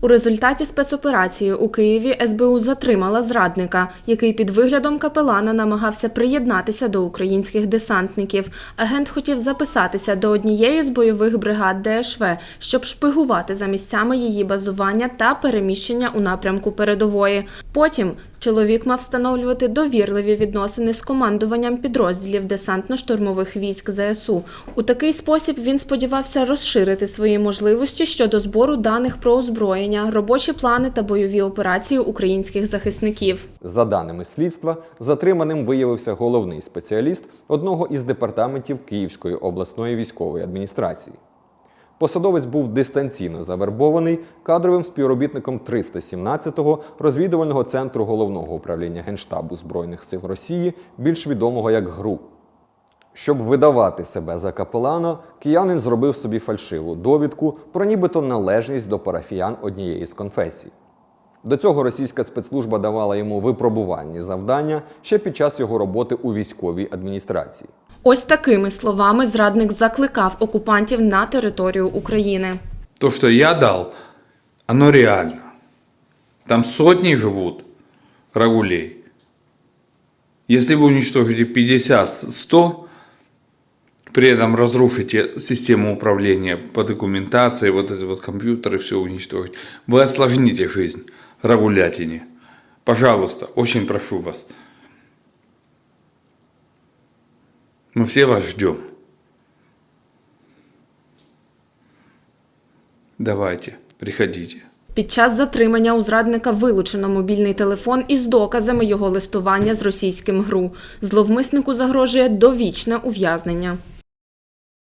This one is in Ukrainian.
У результаті спецоперації у Києві СБУ затримала зрадника, який під виглядом капелана намагався приєднатися до українських десантників. Агент хотів записатися до однієї з бойових бригад ДШВ, щоб шпигувати за місцями її базування та переміщення у напрямку передової. Потім чоловік мав встановлювати довірливі відносини з командуванням підрозділів десантно-штурмових військ ЗСУ. У такий спосіб він сподівався розширити свої можливості щодо збору даних про озброєння, робочі плани та бойові операції українських захисників. За даними слідства, затриманим виявився головний спеціаліст одного із департаментів Київської обласної військової адміністрації. Посадовець був дистанційно завербований кадровим співробітником 317-го розвідувального центру головного управління Генштабу Збройних сил Росії, більш відомого як ГРУ. Щоб видавати себе за капелана, киянин зробив собі фальшиву довідку про нібито належність до парафіян однієї з конфесій. До цього російська спецслужба давала йому випробувальні завдання ще під час його роботи у військовій адміністрації. Ось такими словами зрадник закликав окупантів на територію України. То, что я дал, оно реально. Там сотни живут рагулей. Если вы уничтожите 50-100, при этом разрушите систему управления по документации, вот эти вот компьютеры, все уничтожить, вы осложните жизнь рагулятине. Пожалуйста, очень прошу вас. Мы все вас ждем. Давайте, приходите. Під час затримання у зрадника вилучено мобільний телефон із доказами його листування з російським ГРУ. Зловмиснику загрожує довічне ув'язнення.